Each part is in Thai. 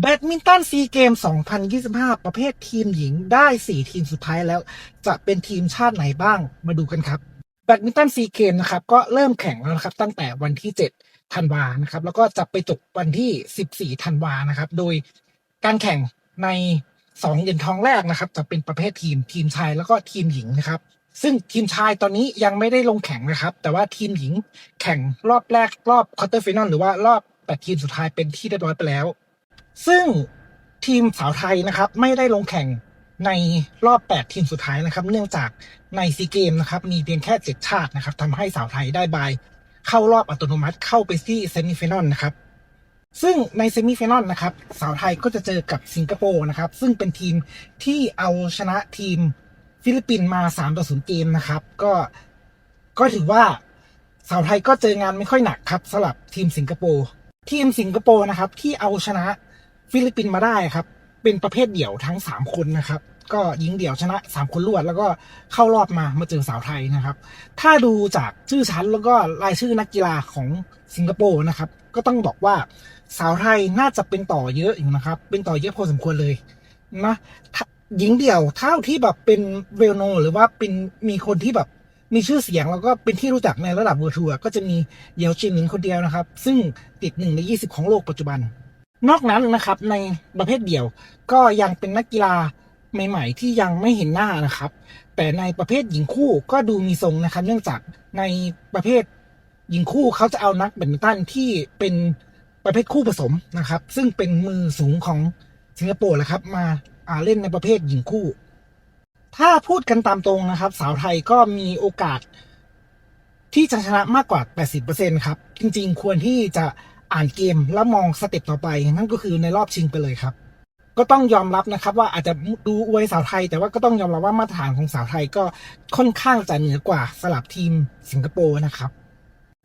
แบดมินตันซีเกม 2025 ประเภททีมหญิงได้ 4 ทีมสุดท้ายแล้ว จะเป็นทีมชาติไหนบ้างมาดูกันครับ แบดมินตันซีเกมนะครับ ก็เริ่มแข่งแล้วนะครับ ตั้งแต่วันที่ 7 ธันวานะครับ แล้วก็จะไปจบวันที่ 14 ธันวานะครับ โดยการแข่งใน 2 เหรียญทองแรกนะครับ จะเป็นประเภททีมทีมชายแล้วก็ทีมหญิงนะครับ ซึ่งทีมชายตอนนี้ยังไม่ได้ลงแข่งนะครับ แต่ว่าทีมหญิงแข่งรอบแรกรอบควอเตอร์ฟิแนลหรือว่ารอบแปดทีมสุดท้ายเป็นที่เรียบร้อยไปแล้ว ซึ่งทีมสาวไทยนะครับ ไม่ได้ลงแข่งในรอบ 8 ทีมสุดท้ายนะครับ เนื่องจากในซีเกมนะครับ มีเพียงแค่ 7 ชาตินะครับทำให้สาวไทยได้บาย เข้ารอบอัตโนมัติเข้าไปที่เซมิฟิแนลนะครับ ซึ่งในเซมิฟิแนลนะครับ สาวไทยก็จะเจอกับสิงคโปร์นะครับ ซึ่งเป็นทีมที่เอาชนะทีมฟิลิปปินส์มา3ต่อ0เกมนะครับ ก็ก็ถือว่าสาวไทยก็เจองานไม่ค่อยหนักครับสำหรับทีมสิงคโปร์ทีมสิงคโปร์นะครับ ที่เอาชนะ ฟิลิปปินส์มาได้ครับ เป็นประเภทเดี่ยวทั้ง 3 คนนะครับ ก็ยิงเดี่ยวชนะ 3 คนรวด แล้วก็เข้ารอบมามาเจอสาวไทยนะครับ ถ้าดูจากชื่อชั้นแล้วก็รายชื่อนักกีฬาของสิงคโปร์นะครับ ก็ต้องบอกว่าสาวไทยน่าจะเป็นต่อเยอะอยู่นะครับ เป็นต่อเยอะพอสมควรเลยนะหญิงเดี่ยวเท่าที่แบบเป็นเวลโน หรือว่าเป็นมีคนที่แบบมีชื่อเสียงแล้วก็เป็นที่รู้จักในระดับเวอร์ทัวก็จะมีเยียวจินหนิงคนเดียวนะครับ ซึ่งติดหนึ่งใน 20 ของโลกปัจจุบัน นอกนั้นนะครับในประเภทเดี่ยวก็ยังเป็นนักกีฬาใหม่ๆ ที่ยังไม่เห็นหน้านะครับ แต่ในประเภทหญิงคู่ก็ดูมีทรงนะครับ เนื่องจากในประเภทหญิงคู่เขาจะเอานักแบดมินตันที่เป็นประเภทคู่ผสมนะครับ ซึ่งเป็นมือสูงของสิงคโปร์แหละครับ มาอ่าเล่นในประเภทหญิงคู่ ถ้าพูดกันตามตรงนะครับ สาวไทยก็มีโอกาสที่จะชนะมากกว่า 80%ครับ จริงๆ ควรที่จะ อ่านเกมแล้วมองสเต็ปต่อไป นั่นก็คือในรอบชิงไปเลยครับ ก็ต้องยอมรับนะครับว่าอาจจะดูอวยสาวไทย แต่ว่าก็ต้องยอมรับว่ามาตรฐานของสาวไทยก็ค่อนข้างจะเหนือกว่าสลับทีมสิงคโปร์นะครับ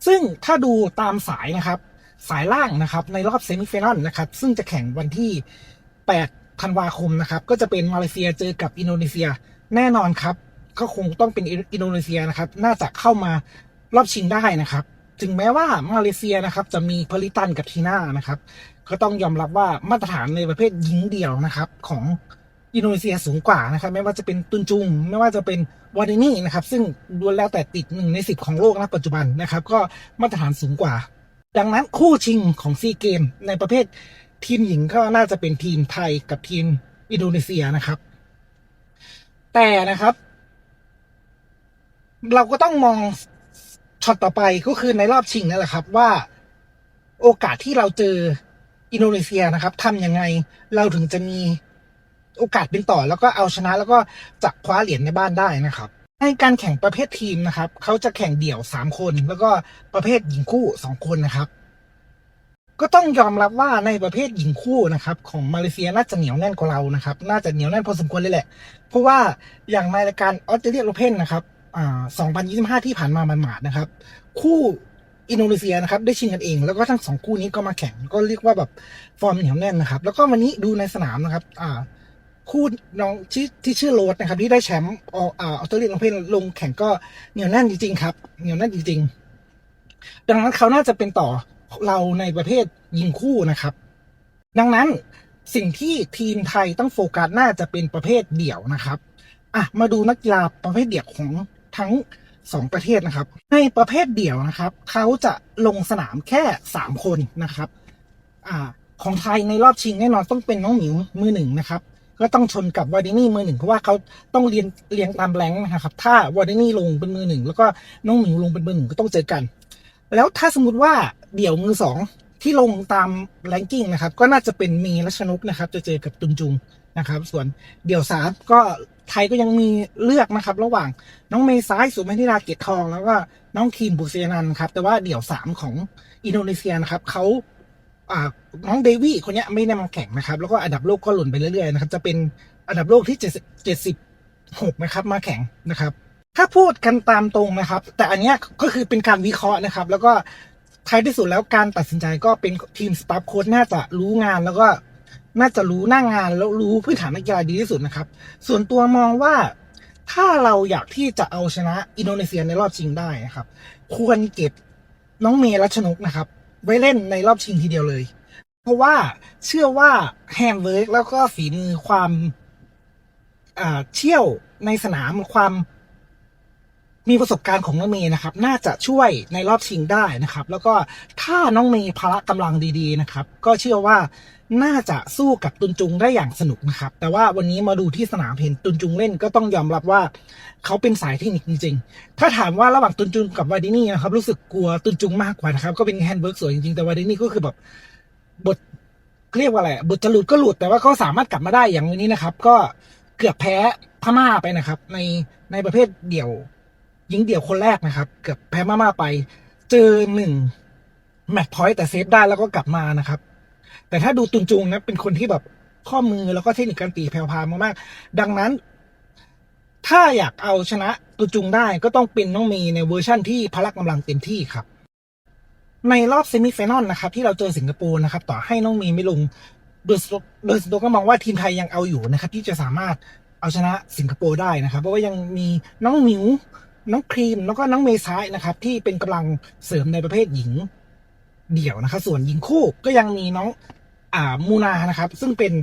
ซึ่งถ้าดูตามสายนะครับ สายล่างนะครับ ในรอบเซมิฟิแนลนะครับ ซึ่งจะแข่งวันที่ 8 ธันวาคมนะครับ ก็จะเป็นมาเลเซียเจอกับอินโดนีเซียแน่นอนครับก็คงต้องเป็นอินโดนีเซียนะครับ น่าจะเข้ามารอบชิงได้นะครับ ถึงแม้ว่ามาเลเซียนะครับ จะมีพลิตันกับทีน่านะครับ ก็ต้องยอมรับว่ามาตรฐานในประเภทหญิงเดี่ยวนะครับ ของอินโดนีเซียสูงกว่านะครับ ไม่ว่าจะเป็นตุนจุง ไม่ว่าจะเป็นวานินี่นะครับ ซึ่งล้วนแล้วแต่ติดหนึ่งในสิบของโลกนะปัจจุบันนะครับ ก็มาตรฐานสูงกว่า ดังนั้นคู่ชิงของซีเกม ในประเภททีมหญิงก็น่าจะเป็นทีมไทยกับทีมอินโดนีเซียนะครับ แต่นะครับ เราก็ต้องมอง ช็อตต่อไปก็คือในรอบชิงนั่นแหละครับว่า โอกาสที่เราเจออินโดนีเซียนะครับทำยังไงเราถึงจะมีโอกาสเป็นต่อ แล้วก็เอาชนะแล้วก็จะคว้าเหรียญในบ้านได้นะครับในการแข่งประเภททีมนะครับเขาจะแข่งเดี่ยวสามคน แล้วก็ประเภทหญิงคู่สองคนนะครับ ก็ต้องยอมรับว่าในประเภทหญิงคู่นะครับ ของมาเลเซียน่าจะเหนียวแน่นกว่าเรานะครับ น่าจะเหนียวแน่นพอสมควรเลยแหละ เพราะว่าอย่างในรายการออสเตรเลียโอเพนนะครับ 2025 ที่ผ่านมามันหมาดนะครับ คู่อินโดนีเซียนะครับ ได้ชิงกันเอง แล้วก็ทั้งสองคู่นี้ก็มาแข่ง ก็เรียกว่าแบบฟอร์มเหนียวแน่นนะครับ แล้วก็วันนี้ดูในสนามนะครับ อ่า คู่น้องที่ที่ชื่อโรสนะครับ ที่ได้แชมป์อออสเตรเลียโอเพนลงแข่งก็เหนียวแน่นจริงๆครับ เหนียวแน่นจริงๆ ดังนั้นเขาน่าจะเป็นต่อเราในประเภทยิงคู่นะครับ ดังนั้นสิ่งที่ทีมไทยต้องโฟกัสน่าจะเป็นประเภทเดี่ยวนะครับ อะ มาดูนักกีฬาประเภทเดี่ยวของ ทั้งสองประเทศนะครับ ในประเภทเดี่ยวนะครับ เขาจะลงสนามแค่สามคนนะครับอของไทยในรอบชิงแน่นอนต้องเป็นน้องหมิวมือหนึ่งนะครับ ก็ต้องชนกับวาร์ดินี่มือหนึ่งเพราะว่าเขาต้องเรียนเรียงตามแรงค์นะครับ ถ้าวาร์ดินี่ลงเป็นมือหนึ่งแล้วก็น้องหมิวลงเป็นมือหนึ่งก็ต้องเจอกัน แล้วถ้าสมมติว่าเดี่ยวมือสองที่ลงตามแรงกิ้งนะครับ ก็น่าจะเป็นมีรัชนกนะครับ จะเจอกับตุนจุง นะครับ ส่วนเดี่ยวสามก็ไทยก็ยังมีเลือกนะครับ ระหว่างน้องเมซ้ายสุมาธิราเกียรตทอง แล้วก็น้องคีมบุเซนันครับ แต่ว่าเดี่ยวสามของอินโดนีเซียนะครับเขาอ่าน้องเดวี่คนนี้ไม่ได้มาแข่งนะครับ แล้วก็อันดับโลกก็หล่นไปเรื่อยๆนะครับ จะเป็นอันดับโลกที่เจ็ดสิบหกนะครับ มาแข่งนะครับ ถ้าพูดกันตามตรงนะครับ แต่อันนี้ก็คือเป็นการวิเคราะห์นะครับ แล้วก็ท้ายที่สุดแล้วการตัดสินใจก็เป็นทีมสตาฟโค้ชน่าจะรู้งานแล้วก็ น่าจะรู้หน้างงานแล้วรู้พื้นฐานนักกีฬาดีที่สุดนะครับ ส่วนตัวมองว่าถ้าเราอยากที่จะเอาชนะอินโดนีเซียในรอบชิงได้นะครับ ควรเก็บน้องเมรัชนกนะครับ ไว้เล่นในรอบชิงทีเดียวเลย เพราะว่าเชื่อว่าแฮนด์เวิร์กแล้วก็ฝีมือความเชี่ยวในสนามความ มีประสบการณ์ของน้องเมย์นะครับ น่าจะช่วยในรอบชิงได้นะครับ แล้วก็ถ้าน้องเมย์พละกำลังดีๆนะครับ ก็เชื่อว่าน่าจะสู้กับตุนจุงได้อย่างสนุกนะครับ แต่ว่าวันนี้มาดูที่สนามเห็นตุนจุงเล่นก็ต้องยอมรับว่าเขาเป็นสายเทคนิคจริงๆ ถ้าถามว่าระหว่างตุนจุงกับวาดินี่นะครับ รู้สึกกลัวตุนจุงมากกว่านะครับ ก็เป็นแฮนด์เวิร์กสวยจริงๆ แต่วาดินี่ก็คือแบบบทเรียกว่าอะไรอะบทจะหลุดก็หลุดแต่ว่าเขาสามารถกลับมาได้อย่างวันนี้นะครับ ก็เกือบแพ้พม่าไปนะครับ ในในประเภทเดี่ยว หญิงเดี่ยวคนแรกนะครับ เกือบแพ้พม่าไป เจอหนึ่งแมตช์พอยต์แต่เซฟได้แล้วก็กลับมานะครับ แต่ถ้าดูตุนจุงนะเป็นคนที่แบบข้อมือแล้วก็เทคนิคการตีแผ่วพามากๆ ดังนั้น ถ้าอยากเอาชนะตุนจุงได้ก็ต้องเป็นน้องเมีในเวอร์ชั่นที่พละกำลังเต็มที่ครับ ในรอบเซมิไฟแนอลนะครับ ที่เราเจอสิงคโปร์นะครับ ต่อให้น้องมีไม่ลงโดยสโดยสโตก็มองว่าทีมไทยยังเอาอยู่นะครับ ที่จะสามารถเอาชนะสิงคโปร์ได้นะครับ เพราะว่ายังมีน้องหมิว น้องครีมแล้วก็น้องเมซ้ายนะครับ ที่เป็นกำลังเสริมในประเภทหญิงเดี่ยวนะครับ ส่วนหญิงคู่ก็ยังมีน้องอ่ามูนานะครับ ซึ่งเป็น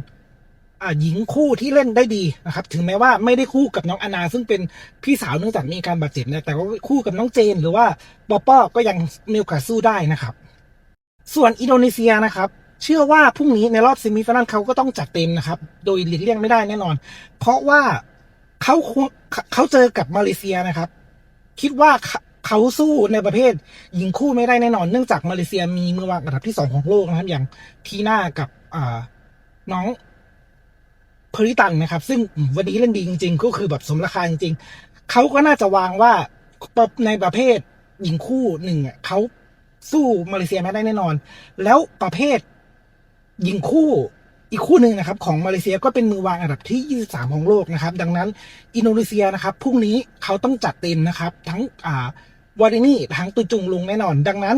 หญิงคู่ที่เล่นได้ดีนะครับ ถึงแม้ว่าไม่ได้คู่กับน้องอนา ซึ่งเป็นพี่สาวเนื่องจากมีการบาดเจ็บนะแต่ว่าคู่กับน้องเจน หรือว่าปอป้อก็ยังมีโอกาสสู้ได้นะครับ ส่วนอินโดนีเซียนะครับ เชื่อว่าพรุ่งนี้ในรอบเซมิไฟแนลเขาก็ต้องจัดเต็มนะครับ โดยหลีกเลี่ยงไม่ได้แน่นอน เพราะว่าเขาเขาเจอกับมาเลเซียนะครับ คิดว่าเขาสู้ในประเภทหญิงคู่ไม่ได้แน่นอนเนื่องจากมาเลเซียมีมือวางอันดับที่สองของโลกนะครับ อย่างทีน่ากับน้องเพริตันนะครับ ซึ่งวันนี้เล่นดีจริง ๆ ก็คือแบบสมราคาจริงๆเขาก็น่าจะวางว่าในประเภทหญิงคู่หนึ่งเขาสู้มาเลเซียไม่ได้แน่นอน แล้วประเภทหญิงคู่ อีกคู่หนึ่งนะครับของมาเลเซียก็เป็นมือวางอันดับที่ 23 ของโลกนะครับ ดังนั้นอินโดนีเซียนะครับพรุ่งนี้เขาต้องจัดเต็มนะครับ ทั้งอ่าวารินี่ทั้งตุนจุงลงแน่นอน ดังนั้น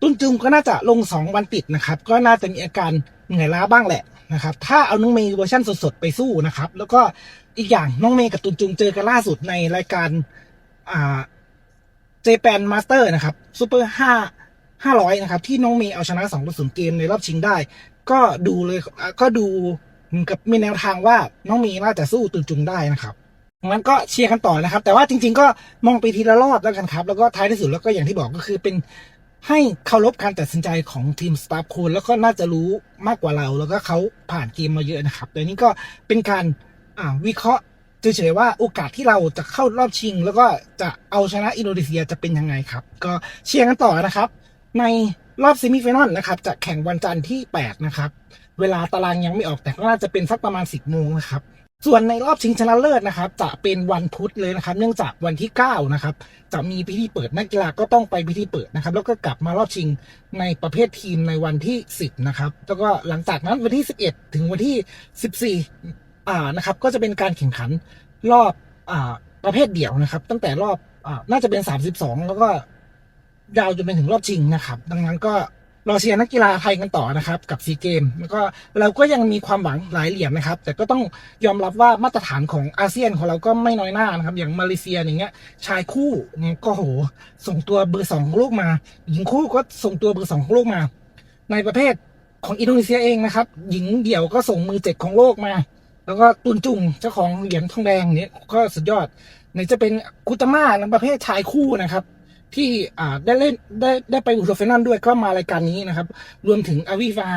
ตุนจุงก็น่าจะลงสองวันติดนะครับ ก็น่าจะมีอาการเหนื่อยล้าบ้างแหละนะครับ ถ้าเอาน้องเมย์เวอร์ชันสดๆไปสู้นะครับ แล้วก็อีกอย่างน้องเมย์กับตุนจุงเจอกันล่าสุดในรายการอ่าเจแปนมาสเตอร์นะครับซูเปอร์ห้า ห้าร้อยนะครับ ที่น้องเมย์เอาชนะสองต่อศูนย์เกมในรอบชิงได้ ก็ดูเลยก็ดูกับมีแนวทางว่าน้องเมย์น่าจะสู้ตุนจุงได้นะครับงั้นก็เชียร์กันต่อนะครับ แต่ว่าจริง ๆ ก็มองไปทีละรอบแล้วกันครับ แล้วก็ท้ายที่สุดแล้วก็อย่างที่บอกก็คือเป็นให้เคารพการตัดสินใจของทีมสตาฟโค้ชแล้วก็น่าจะรู้มากกว่าเรา แล้วก็เขาผ่านเกมมาเยอะนะครับแต่นี่ก็เป็นการวิเคราะห์เฉยๆว่าโอกาสที่เราจะเข้ารอบชิง แล้วก็จะเอาชนะอินโดนีเซียจะเป็นยังไงครับ ก็เชียร์กันต่อนะครับ ในรอบเซมิไฟแนลนะครับ จะแข่งวันจันทร์ที่ 8 นะครับ เวลาตารางยังไม่ออกแต่ก็น่าจะเป็นสักประมาณ 10 โมงนะครับ ส่วนในรอบชิงชนะเลิศนะครับ จะเป็นวันพุธเลยนะครับ เนื่องจากวันที่ 9 นะครับ จะมีพิธีเปิดนักกีฬาก็ต้องไปพิธีเปิดนะครับ แล้วก็กลับมารอบชิงในประเภททีมในวันที่ 10 นะครับ แล้วก็หลังจากนั้นวันที่ 11 ถึงวันที่ 14 อ่า นะครับ ก็จะเป็นการแข่งขันรอบ อ่า ประเภทเดี่ยวนะครับ ตั้งแต่รอบ อ่า น่าจะเป็น 32 แล้วก็ ยาวจนไปถึงรอบชิงนะครับ ดังนั้นก็รอเชียร์นักกีฬาไทยกันต่อนะครับ กับซีเกมแล้วก็เราก็ยังมีความหวังหลายเหรียญนะครับ แต่ก็ต้องยอมรับว่ามาตรฐานของอาเซียนของเราก็ไม่น้อยหน้านะครับ อย่างมาเลเซียอย่างเงี้ย ชายคู่เนี่ยก็โห ส่งตัวเบอร์สองของโลกมา หญิงคู่ก็ส่งตัวเบอร์สองของโลกมา ในประเภทของอินโดนีเซียเองนะครับ หญิงเดี่ยวก็ส่งมือเจ็ดของโลกมา แล้วก็ตุนจุงเจ้าของเหรียญทองแดงเนี่ยก็สุดยอดไหนจะเป็นกุตมาในประเภทชายคู่นะครับ ที่อ่าได้เล่นได้ได้ไปอุโรเฟนันด้วยก็มารายการนี้นะครับ รวมถึงอาวิวา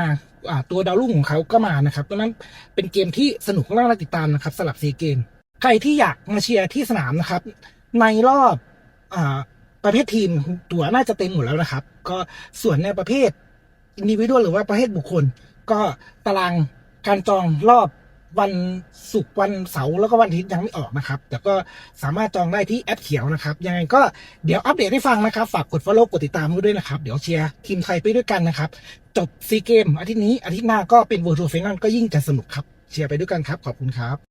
อ่าตัวดาวรุ่งของเขาก็มานะครับดังนั้นเป็นเกมที่สนุกน่าติดตามนะครับสำหรับซีเกม ใครที่อยากมาเชียร์ที่สนามนะครับ ในรอบอ่าประเภททีมตั๋วน่าจะเต็มหมดแล้วนะครับ ก็ส่วนในประเภทอินดิวิวหรือว่าประเภทบุคคล ก็ตารางการจองรอบ วันศุกร์วันเสาร์แล้วก็วันอาทิตย์ยังไม่ออกนะครับ แต่ก็สามารถจองได้ที่แอปเขียวนะครับ ยังไงก็เดี๋ยวอัปเดตให้ฟังนะครับ ฝากกด follow กดติดตามด้วยนะครับ เดี๋ยวเชียร์ทีมไทยไปด้วยกันนะครับ จบซีเกมอาทิตย์นี้อาทิตย์หน้าก็เป็น World Tour Final ก็ยิ่งจะสนุกครับเชียร์ไปด้วยกันครับ ขอบคุณครับ